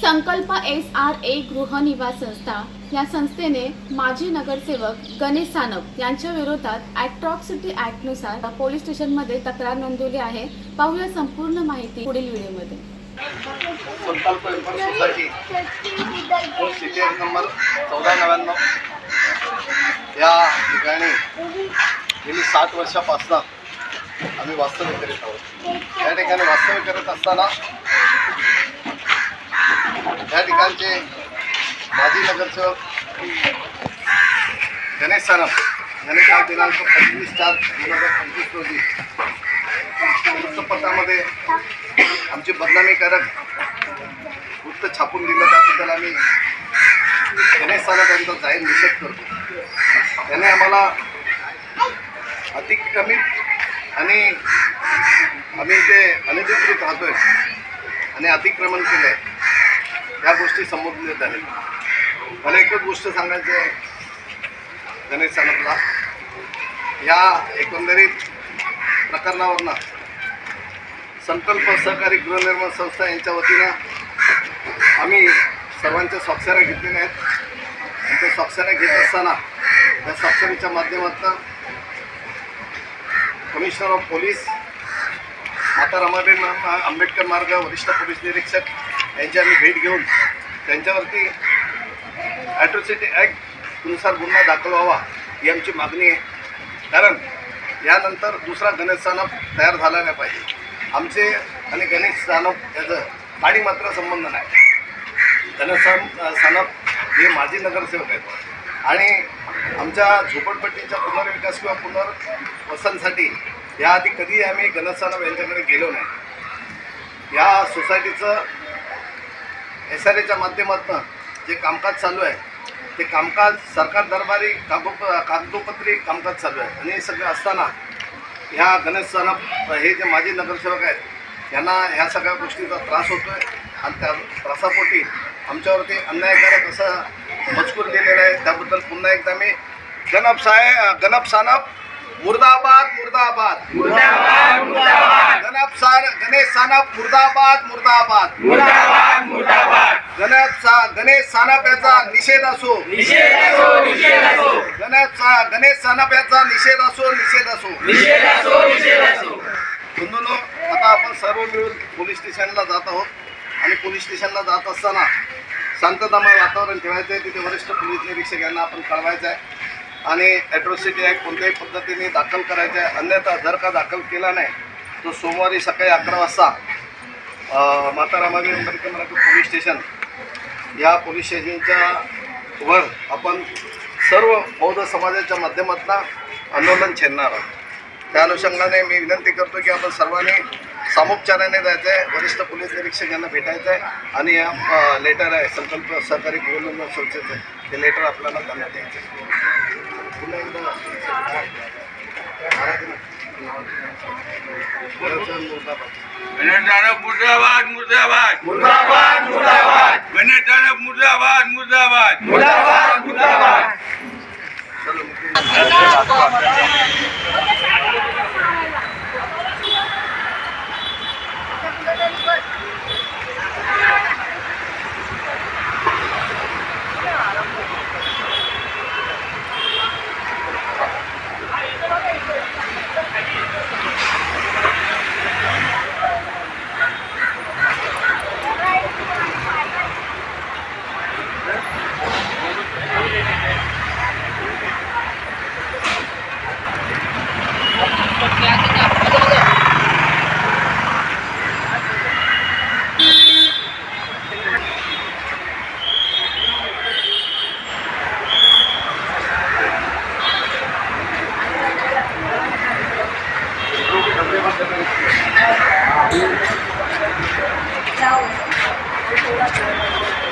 संकल्प S R A गृहनिवास संस्था या संस्थेने माजी नगरसेवक गणेश सानप यांच्या विरोधात अॅट्रॉक्सिटी ऍक्टनुसार पोलीस स्टेशनमध्ये तक्रार नोंदवली आहे पाहूया संपूर्ण माहिती पुढील व्हिडिओमध्ये Sankalp welfare society post city number चौदा नव्याण्णव या ठिकाणी गेली सात वर्षापासनं आम्ही वास्तव्य करीत आहोत या ठिकाणी वास्तव्य करत असताना या माजी नगरसेवक गणेश सारफ यांनी काल दिनांक पंचवीस चार दोन हजार पंचवीस रोजी वृत्तपत्रामध्ये आमची बदनामीकारक वृत्त छापून दिलं. त्याबद्दल आम्ही गणेश सारफ यांचा जाहीर निषेध करतो. त्याने आम्हाला अतिक्रमित आणि आम्ही इथे अनधिकृत राहतोय आणि अतिक्रमण केलं आहे या गोष्टी संबोधण्यात आहेत मला एकच गोष्ट सांगायचं आहे गणेश सानपला या एकंदरीत प्रकरणावरनं संकल्प सहकारी गृहनिर्माण संस्था यांच्या वतीनं आम्ही सर्वांच्या स्वाक्षऱ्या घेतलेल्या आहेत. आणि त्या स्वाक्षऱ्या घेत असताना त्या स्वाक्षरीच्या माध्यमातून कमिशनर ऑफ पोलीस माता रमाबाई आंबेडकर मार्ग वरिष्ठ पोलीस निरीक्षक यांची आम्ही भेट घेऊन त्यांच्यावरती ॲट्रॉसिटी ॲक्टनुसार गुन्हा दाखल व्हावा ही आमची मागणी आहे. कारण यानंतर दुसरा गणेश सानप तयार झाला नाही पाहिजे. आमचे आणि गणेश सानप याचं पाणी मात्र संबंध नाही. गणेश सान सानप हे माजी नगरसेवक आहेत. आणि आमच्या झोपडपट्टीच्या पुनर्विकास किंवा पुनर्वसनसाठी याआधी कधीही आम्ही गणेश सानप यांच्याकडे गेलो नाही. या सोसायटीचं एस आर एच्या माध्यमातून जे कामकाज चालू आहे ते कामकाज सरकार दरबारी कागो कागदोपत्री कामकाज चालू आहे. आणि हे सगळं असताना ह्या गणेश सानप हे जे माजी नगरसेवक आहेत यांना ह्या सगळ्या गोष्टीचा त्रास होतो आहे आणि त्या त्रासापोटी आमच्यावरती अन्यायकारक असं मजकूर लिहिलेला आहे. त्याबद्दल पुन्हा एकदा मी गणप साहेब गणप सानप मुर्दाबाद. मुर्दाबाद मुर्दाबाद. गणेश सानप मुर्दाबाद मुर्दाबाद. मुर्दाबाद मुर्दाबाद. गणेश गणेश सानप याचा निषेध असो. निषेध असो निषेध असो. गणेश गणेश सानप याचा निषेध असो निषेध असो. निषेध असो निषेध असो. बंधूंनो आता आपण सर्व मिळून पोलीस स्टेशनला जात आहोत. आणि पोलीस स्टेशनला जात असताना शांततामय वातावरण ठेवायचं आहे तिथे वरिष्ठ पोलीस निरीक्षक यांना आपण कळवायचं आहे आणि ॲट्रॉसिटी ॲक्ट कोणत्याही पद्धतीने दाखल करायचं आहे अन्यथा जर का दाखल केला नाही तो सोमवारी सकाळी अकरा वाजता अ, माता आंबेडकर मराठी पोलीस स्टेशन या पोलीस स्टेशनच्या वर आपण सर्व बौद्ध समाजाच्या माध्यमातून आंदोलन छेडणार आहोत. त्या अनुषंगाने मी विनंती करतो की आपण सर्वांनी सामोपचाराने जायचं आहे वरिष्ठ पोलीस निरीक्षक यांना भेटायचं आहे आणि या लेटर आहे संकल्प सहकारी गृहनिर्माण संस्थेचं ते लेटर आपल्याला त्यांना द्यायचं आहे पुन्हा एकदा गणेश मुर्दाबाद मुर्दाबाद मुर्दाबाद मुर्दाबाद गणेश मुर्दाबाद मुर्दाबाद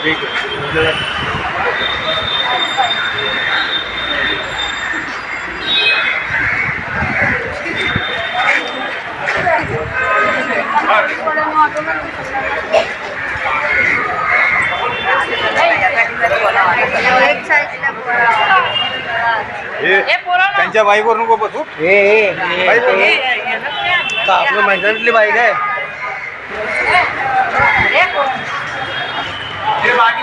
मुर्दाबाद त्यांच्या बाईकवर नको बसू. आपलं मैदानातली बाईक आहे